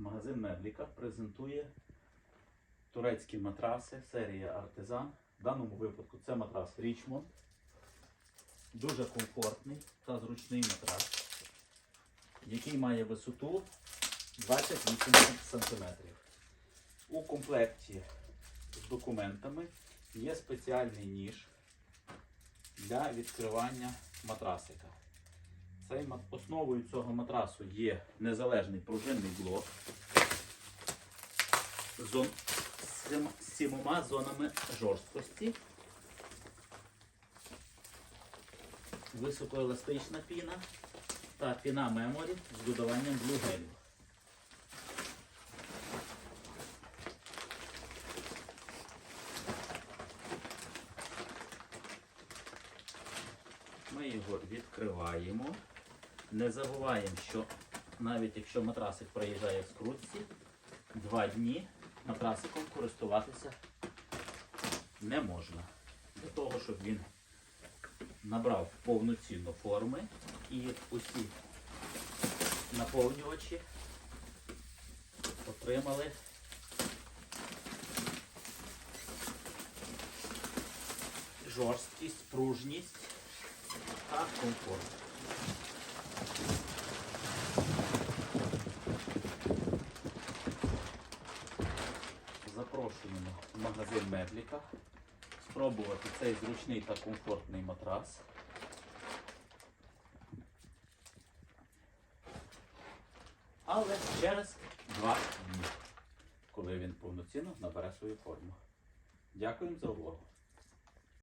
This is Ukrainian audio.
Магазин Мебліка презентує турецькі матраси, серія Артизан. В даному випадку це матрас Річмонд. Дуже комфортний та зручний матрас, який має висоту 28 см. У комплекті з документами є спеціальний ніж для відкривання матрасика. Цей основою цього матрасу є незалежний пружинний блок з сімома зонами жорсткості, високоеластична піна та піна меморі з додаванням блюгелю. Ми його відкриваємо. Не забуваємо, що навіть якщо матрасик проїжджає в скрутці, два дні матрасиком користуватися не можна. Для того, щоб він набрав повноцінну форми і усі наповнювачі отримали жорсткість, пружність та комфорт. Запрошуємо в магазин Мебліка спробувати цей зручний та комфортний матрас. Але через два дні, коли він повноцінно набере свою форму. Дякуємо за увагу.